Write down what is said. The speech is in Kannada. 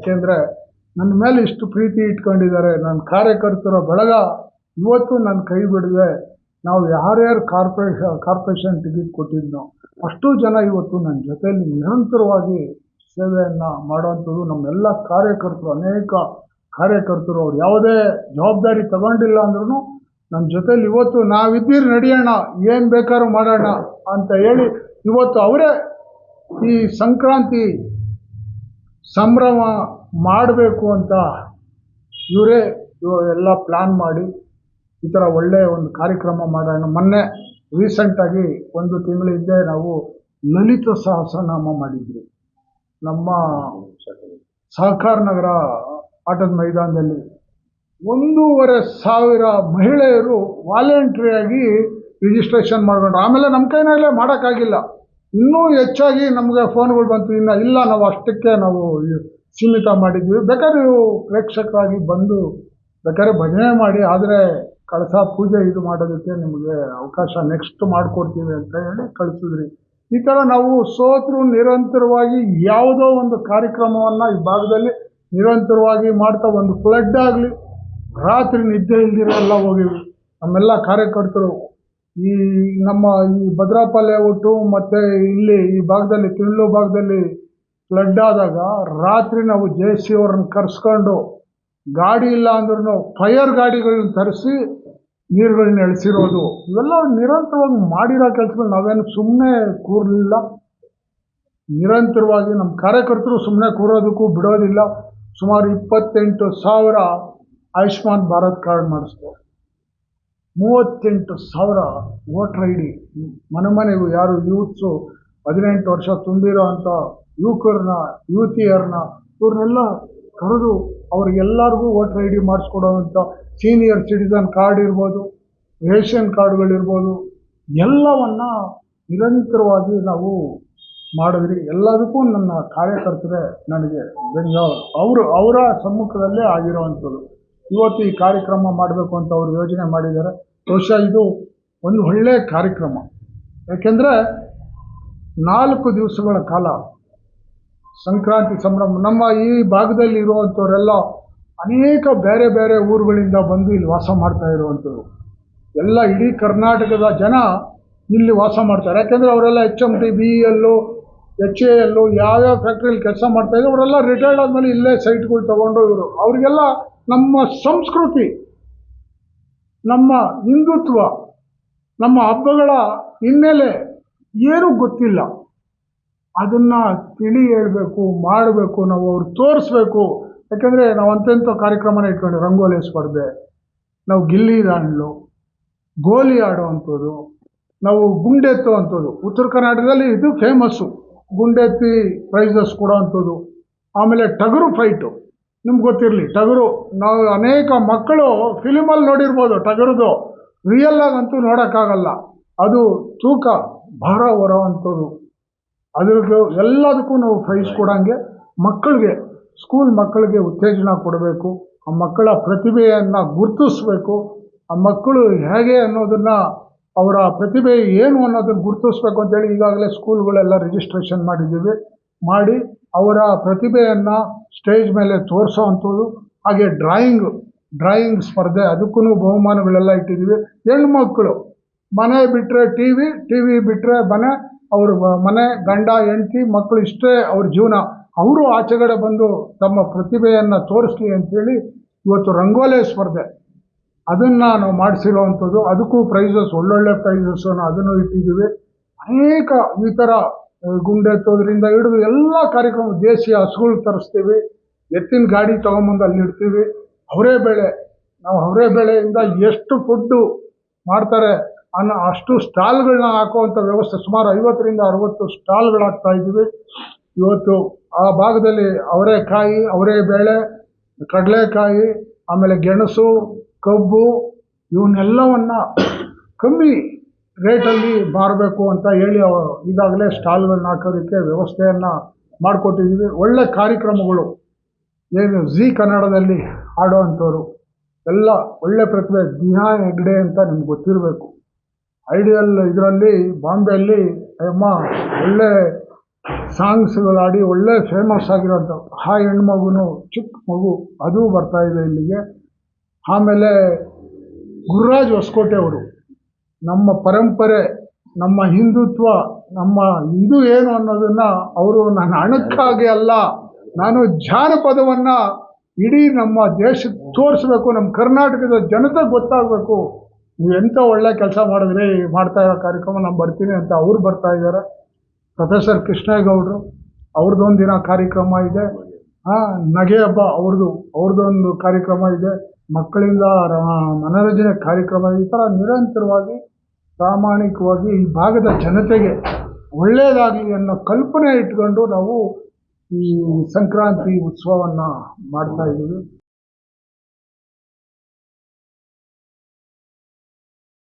ಯಾಕೆಂದರೆ ನನ್ನ ಮೇಲೆ ಇಷ್ಟು ಪ್ರೀತಿ ಇಟ್ಕೊಂಡಿದ್ದಾರೆ. ನನ್ನ ಕಾರ್ಯಕರ್ತರ ಬಳಗ, ಇವತ್ತು ನನ್ನ ಕೈ ಬಿಡದೆ ನಾವು ಯಾರ್ಯಾರು ಕಾರ್ಪೊರೇಷ, ಕಾರ್ಪೊರೇಷನ್ ಟಿಕೆಟ್ ಕೊಟ್ಟಿದ್ನೋ, ಅಷ್ಟು ಜನ ಇವತ್ತು ನನ್ನ ಜೊತೆಯಲ್ಲಿ ನಿರಂತರವಾಗಿ ಸೇವೆಯನ್ನು ಮಾಡೋವಂಥದ್ದು ನಮ್ಮೆಲ್ಲ ಕಾರ್ಯಕರ್ತರು, ಅನೇಕ ಕಾರ್ಯಕರ್ತರು, ಅವ್ರು ಯಾವುದೇ ಜವಾಬ್ದಾರಿ ತಗೊಂಡಿಲ್ಲ ಅಂದ್ರೂ ನನ್ನ ಜೊತೆಯಲ್ಲಿ ಇವತ್ತು ನಾವಿದ್ದೀರಿ ನಡೆಯೋಣ ಏನು ಬೇಕಾದ್ರೂ ಮಾಡೋಣ ಅಂತ ಹೇಳಿ ಇವತ್ತು ಅವರೇ ಈ ಸಂಕ್ರಾಂತಿ ಸಂಭ್ರಮ ಮಾಡಬೇಕು ಅಂತ ಇವರೇ ಎಲ್ಲ ಪ್ಲ್ಯಾನ್ ಮಾಡಿ ಈ ಥರ ಒಳ್ಳೆಯ ಒಂದು ಕಾರ್ಯಕ್ರಮ ಮಾಡೋಣ. ಮೊನ್ನೆ ರೀಸೆಂಟಾಗಿ ಒಂದು ತಿಂಗಳ ಹಿಂದೆ ನಾವು ಲಲಿತ ಸಹಸ್ರನಾಮ ಮಾಡಿದ್ವಿ. ನಮ್ಮ ಸಹಕಾರ ನಗರ ಆಟದ ಮೈದಾನದಲ್ಲಿ ಒಂದೂವರೆ ಸಾವಿರ ಮಹಿಳೆಯರು ವಾಲಂಟ್ರಿಯಾಗಿ ರಿಜಿಸ್ಟ್ರೇಷನ್ ಮಾಡ್ಕೊಂಡ್ರು. ಆಮೇಲೆ ನಮ್ಮ ಕೈನಲ್ಲೇ ಮಾಡೋಕ್ಕಾಗಿಲ್ಲ. ಇನ್ನೂ ಹೆಚ್ಚಾಗಿ ನಮಗೆ ಫೋನ್ಗಳು ಬಂತು. ಇನ್ನು ಇಲ್ಲ, ನಾವು ಅಷ್ಟಕ್ಕೆ ನಾವು ಸೀಮಿತ ಮಾಡಿದ್ವಿ. ಬೇಕಾದ್ರೆ ನೀವು ಪ್ರೇಕ್ಷಕರಾಗಿ ಬಂದು ಬೇಕಾದ್ರೆ ಭಜನೆ ಮಾಡಿ, ಆದರೆ ಕಳಸ ಪೂಜೆ ಇದು ಮಾಡೋದಕ್ಕೆ ನಿಮಗೆ ಅವಕಾಶ ನೆಕ್ಸ್ಟ್ ಮಾಡಿಕೊಡ್ತೀವಿ ಅಂತ ಹೇಳಿ ಕಳಿಸಿದ್ರಿ. ಈ ಥರ ನಾವು ಸೋತರು ನಿರಂತರವಾಗಿ ಯಾವುದೋ ಒಂದು ಕಾರ್ಯಕ್ರಮವನ್ನು ಈ ಭಾಗದಲ್ಲಿ ನಿರಂತರವಾಗಿ ಮಾಡ್ತಾ ಒಂದು ಫ್ಲಡ್ ಆಗಲಿ, ರಾತ್ರಿ ನಿದ್ದೆ ಇಲ್ದಿರೋ ಎಲ್ಲ ಹೋಗಿವಿ. ನಮ್ಮೆಲ್ಲ ಕಾರ್ಯಕರ್ತರು ಈ ನಮ್ಮ ಈ ಭದ್ರಾಪ ಲೇಔಟು ಮತ್ತು ಇಲ್ಲಿ ಈ ಭಾಗದಲ್ಲಿ ತಿಳ್ಳು ಭಾಗದಲ್ಲಿ ಫ್ಲಡ್ ಆದಾಗ ರಾತ್ರಿ ನಾವು ಜೆ ಸಿ ಅವ್ರನ್ನ ಕರ್ಸ್ಕೊಂಡು ಗಾಡಿ ಇಲ್ಲ ಅಂದ್ರೂ ಫೈರ್ ಗಾಡಿಗಳನ್ನ ತರಿಸಿ ನೀರುಗಳನ್ನ ಎಳ್ಸಿರೋದು. ಇವೆಲ್ಲ ನಿರಂತರವಾಗಿ ಮಾಡಿರೋ ಕೆಲಸಗಳು, ನಾವೇನು ಸುಮ್ಮನೆ ಕೂರಲಿಲ್ಲ. ನಿರಂತರವಾಗಿ ನಮ್ಮ ಕಾರ್ಯಕರ್ತರು ಸುಮ್ಮನೆ ಕೂರೋದಕ್ಕೂ ಬಿಡೋದಿಲ್ಲ. ಸುಮಾರು ಇಪ್ಪತ್ತೆಂಟು ಸಾವಿರ ಆಯುಷ್ಮಾನ್ ಭಾರತ್ ಕಾರ್ಡ್ ಮಾಡಿಸ್ತಾರೆ ಮೂವತ್ತೆಂಟು ಸಾವಿರ ವೋಟ್ರ್ ಐ ಡಿ ಮನೆ ಮನೆಗೂ ಯಾರು ಯೂತ್ಸು ಹದಿನೆಂಟು ವರ್ಷ ತುಂಬಿರೋ ಅಂಥ ಯುವಕರನ್ನ, ಯುವತಿಯರನ್ನ, ಇವ್ರನ್ನೆಲ್ಲ ಕರೆದು ಅವ್ರಿಗೆಲ್ಲರಿಗೂ ವೋಟ್ರ್ ಐ ಡಿ ಮಾಡಿಸ್ಕೊಡೋವಂಥ ಸೀನಿಯರ್ ಸಿಟಿಸನ್ ಕಾರ್ಡ್ ಇರ್ಬೋದು, ರೇಷನ್ ಕಾರ್ಡ್ಗಳಿರ್ಬೋದು, ಎಲ್ಲವನ್ನ ನಿರಂತರವಾಗಿ ನಾವು ಮಾಡಿದ್ರಿ. ಎಲ್ಲದಕ್ಕೂ ನನ್ನ ಕಾರ್ಯಕರ್ತರೇ ನನಗೆ ಬೆಂಗಾವ್ ಅವರು ಅವರ ಸಮ್ಮುಖದಲ್ಲೇ ಆಗಿರೋವಂಥದ್ದು ಇವತ್ತು ಈ ಕಾರ್ಯಕ್ರಮ ಮಾಡಬೇಕು ಅಂತ ಅವರು ಯೋಚನೆ ಮಾಡಿದ್ದಾರೆ. ಬಹುಶಃ ಇದು ಒಂದು ಒಳ್ಳೆಯ ಕಾರ್ಯಕ್ರಮ. ಯಾಕೆಂದರೆ ನಾಲ್ಕು ದಿವಸಗಳ ಕಾಲ ಸಂಕ್ರಾಂತಿ ಸಂಭ್ರಮ, ನಮ್ಮ ಈ ಭಾಗದಲ್ಲಿ ಇರುವಂಥವರೆಲ್ಲ ಅನೇಕ ಬೇರೆ ಬೇರೆ ಊರುಗಳಿಂದ ಬಂದು ಇಲ್ಲಿ ವಾಸ ಮಾಡ್ತಾ ಇರುವಂಥವ್ರು. ಎಲ್ಲ ಇಡೀ ಕರ್ನಾಟಕದ ಜನ ಇಲ್ಲಿ ವಾಸ ಮಾಡ್ತಾರೆ. ಯಾಕೆಂದರೆ ಅವರೆಲ್ಲ H M T B L H A L ಯಾವ್ಯಾವ ಫ್ಯಾಕ್ಟ್ರಿಯಲ್ಲಿ ಕೆಲಸ ಮಾಡ್ತಾಯಿದ್ರು ಅವರೆಲ್ಲ ರಿಟೈರ್ಡ್ ಆದಮೇಲೆ ಇಲ್ಲೇ ಸೈಟ್ಗಳು ತೊಗೊಂಡು ಇವರು ಅವರಿಗೆಲ್ಲ ನಮ್ಮ ಸಂಸ್ಕೃತಿ, ನಮ್ಮ ಹಿಂದುತ್ವ, ನಮ್ಮ ಹಬ್ಬಗಳ ಹಿನ್ನೆಲೆ ಏನೂ ಗೊತ್ತಿಲ್ಲ. ಅದನ್ನು ತಿಳಿ ಹೇಳಬೇಕು, ಮಾಡಬೇಕು, ನಾವು ಅವ್ರು ತೋರಿಸ್ಬೇಕು. ಯಾಕೆಂದರೆ ನಾವು ಅಂತೆಂಥ ಕಾರ್ಯಕ್ರಮನ ಇಟ್ಕೊಂಡು ರಂಗೋಲಿ ಸ್ಪರ್ಧೆ, ನಾವು ಗಿಲ್ಲಿ ದಾಂಡ್ಲು ಗೋಲಿ ಆಡುವಂಥದ್ದು, ನಾವು ಗುಂಡೆತ್ತು ಅಂಥದ್ದು. ಉತ್ತರ ಕರ್ನಾಟಕದಲ್ಲಿ ಇದು ಫೇಮಸ್ಸು ಗುಂಡೆತ್ತಿ ಪ್ರೈಸಸ್ ಕೊಡೋವಂಥದ್ದು. ಆಮೇಲೆ ಟಗರು ಫೈಟು ನಿಮ್ಗೆ ಗೊತ್ತಿರಲಿ, ಟಗರು, ನಾವು ಅನೇಕ ಮಕ್ಕಳು ಫಿಲಿಮಲ್ಲಿ ನೋಡಿರ್ಬೋದು ಟಗರುದು. ರಿಯಲ್ಲಾಗಂತೂ ನೋಡೋಕ್ಕಾಗಲ್ಲ. ಅದು ತೂಕ, ಭಾರ ಹೊರೋವಂಥದ್ದು. ಅದ್ರದ್ದು ಎಲ್ಲದಕ್ಕೂ ನಾವು ಪ್ರೈಸ್ ಕೊಡೋಂಗೆ ಮಕ್ಕಳಿಗೆ ಸ್ಕೂಲ್ ಮಕ್ಕಳಿಗೆ ಉತ್ತೇಜನ ಕೊಡಬೇಕು. ಆ ಮಕ್ಕಳ ಪ್ರತಿಭೆಯನ್ನು ಗುರುತಿಸ್ಬೇಕು. ಆ ಮಕ್ಕಳು ಹೇಗೆ ಅನ್ನೋದನ್ನು, ಅವರ ಪ್ರತಿಭೆ ಏನು ಅನ್ನೋದನ್ನು ಗುರುತಿಸ್ಬೇಕು ಅಂತೇಳಿ ಈಗಾಗಲೇ ಸ್ಕೂಲ್ಗಳೆಲ್ಲ ರಿಜಿಸ್ಟ್ರೇಷನ್ ಮಾಡಿದ್ದೀವಿ. ಮಾಡಿ ಅವರ ಪ್ರತಿಭೆಯನ್ನು ಸ್ಟೇಜ್ ಮೇಲೆ ತೋರಿಸೋ ಅಂಥದ್ದು, ಹಾಗೆ ಡ್ರಾಯಿಂಗ್ ಡ್ರಾಯಿಂಗ್ ಸ್ಪರ್ಧೆ ಅದಕ್ಕೂ ಬಹುಮಾನಗಳೆಲ್ಲ ಇಟ್ಟಿದ್ದೀವಿ. ಹೆಣ್ಮಕ್ಳು, ಮನೆ ಬಿಟ್ಟರೆ ಟಿ ವಿ ಟಿ ವಿ ಬಿಟ್ಟರೆ ಮನೆ, ಅವರು ಮನೆ, ಗಂಡ, ಹೆಂಡತಿ ಮಕ್ಕಳು ಇಷ್ಟೇ ಅವ್ರ ಜೀವನ. ಅವರು ಆಚೆಗಡೆ ಬಂದು ತಮ್ಮ ಪ್ರತಿಭೆಯನ್ನು ತೋರಿಸ್ಲಿ ಅಂತೇಳಿ ಇವತ್ತು ರಂಗೋಲೆ ಸ್ಪರ್ಧೆ. ಅದನ್ನು ನಾವು ಮಾಡಿಸಿರೋವಂಥದ್ದು ಅದಕ್ಕೂ ಪ್ರೈಸಸ್ ಒಳ್ಳೊಳ್ಳೆ ಪ್ರೈಸಸ್ಸನ್ನು ಅದನ್ನು ಇಟ್ಟಿದ್ದೀವಿ. ಅನೇಕ ಈ ಥರ ಗುಂಡೆತ್ತೋದ್ರಿಂದ ಹಿಡಿದು ಎಲ್ಲ ಕಾರ್ಯಕ್ರಮ ದೇಶೀಯ ಹಸುಗಳು ತರಿಸ್ತೀವಿ. ಎತ್ತಿನ ಗಾಡಿ ತೊಗೊಂಬಂದು ಅಲ್ಲಿ ಇಡ್ತೀವಿ. ಅವರೇ ಬೇಳೆ. ನಾವು ಅವರೇ ಬೇಳೆಯಿಂದ ಎಷ್ಟು ಫುಡ್ಡು ಮಾಡ್ತಾರೆ ಅನ್ನೋ ಅಷ್ಟು ಸ್ಟಾಲ್ಗಳನ್ನ ಹಾಕುವಂಥ ವ್ಯವಸ್ಥೆ ಸುಮಾರು ಐವತ್ತರಿಂದ ಅರವತ್ತು ಸ್ಟಾಲ್ಗಳಾಗ್ತಾ ಇದ್ದೀವಿ. ಇವತ್ತು ಆ ಭಾಗದಲ್ಲಿ ಅವರೆಕಾಯಿ ಅವರೇ ಬೇಳೆ, ಕಡಲೆಕಾಯಿ, ಆಮೇಲೆ ಗೆಣಸು, ಕಬ್ಬು, ಇವನ್ನೆಲ್ಲವನ್ನು ಕಮ್ಮಿ ರೇಟಲ್ಲಿ ಮಾರಬೇಕು ಅಂತ ಹೇಳಿ ಈಗಾಗಲೇ ಸ್ಟಾಲ್ಗಳನ್ನ ಹಾಕೋದಕ್ಕೆ ವ್ಯವಸ್ಥೆಯನ್ನು ಮಾಡಿಕೊಟ್ಟಿದ್ದೀವಿ. ಒಳ್ಳೆ ಕಾರ್ಯಕ್ರಮಗಳು. ಏನು ಝೀ ಕನ್ನಡದಲ್ಲಿ ಆಡೋವಂಥವ್ರು ಎಲ್ಲ ಒಳ್ಳೆ ಪ್ರತಿಭೆ. ದಿನಾ ಹೆಗ್ಡೆ ಅಂತ ನಿಮ್ಗೆ ಗೊತ್ತಿರಬೇಕು. ಐಡಿಯಲ್ ಇದರಲ್ಲಿ ಬಾಂಬೆಯಲ್ಲಿ ಅಮ್ಮ ಒಳ್ಳೆ ಸಾಂಗ್ಸ್ಗಳಾಡಿ ಒಳ್ಳೆ ಫೇಮಸ್ ಆಗಿರೋಂಥ ಆ ಹೆಣ್ಮಗುನು ಚಿಕ್ಕ ಮಗು ಅದು ಬರ್ತಾ ಇದೆ ಇಲ್ಲಿಗೆ. ಆಮೇಲೆ ಗುರುರಾಜ್ ಹೊಸಕೋಟೆ ಅವರು. ನಮ್ಮ ಪರಂಪರೆ, ನಮ್ಮ ಹಿಂದುತ್ವ, ನಮ್ಮ ಇದು ಏನು ಅನ್ನೋದನ್ನ ಅವರು ನನ್ನ ಹಣಕ್ಕಾಗಿ ಅಲ್ಲ, ನಾನು ಜಾನಪದವನ್ನು ಇಡೀ ನಮ್ಮ ದೇಶಕ್ಕೆ ತೋರಿಸ್ಬೇಕು ನಮ್ಮ ಕರ್ನಾಟಕದ ಜನತೆ ಗೊತ್ತಾಗಬೇಕು. ನೀವು ಎಂಥ ಒಳ್ಳೆ ಕೆಲಸ ಮಾಡಿದ್ರಿ, ಮಾಡ್ತಾ ಇರೋ ಕಾರ್ಯಕ್ರಮ, ನಾನು ಬರ್ತೀನಿ ಅಂತ ಅವ್ರು ಬರ್ತಾ ಇದ್ದಾರೆ. ಪ್ರೊಫೆಸರ್ ಕೃಷ್ಣೇಗೌಡರು ಅವ್ರದ್ದೊಂದು ದಿನ ಕಾರ್ಯಕ್ರಮ ಇದೆ. ಹಾಂ, ನಗೆ ಹಬ್ಬ ಅವ್ರದ್ದು ಅವ್ರದ್ದೊಂದು ಕಾರ್ಯಕ್ರಮ ಇದೆ. ಮಕ್ಕಳಿಂದ ಮನೋರಂಜನೆ ಕಾರ್ಯಕ್ರಮ, ಈ ಥರ ನಿರಂತರವಾಗಿ ಪ್ರಾಮಾಣಿಕವಾಗಿ ಈ ಭಾಗದ ಜನತೆಗೆ ಒಳ್ಳೆಯದಾಗಲಿ ಅನ್ನೋ ಕಲ್ಪನೆ ಇಟ್ಕೊಂಡು ನಾವು ಈ ಸಂಕ್ರಾಂತಿ ಉತ್ಸವವನ್ನು ಮಾಡ್ತಾ ಇದ್ದೀವಿ.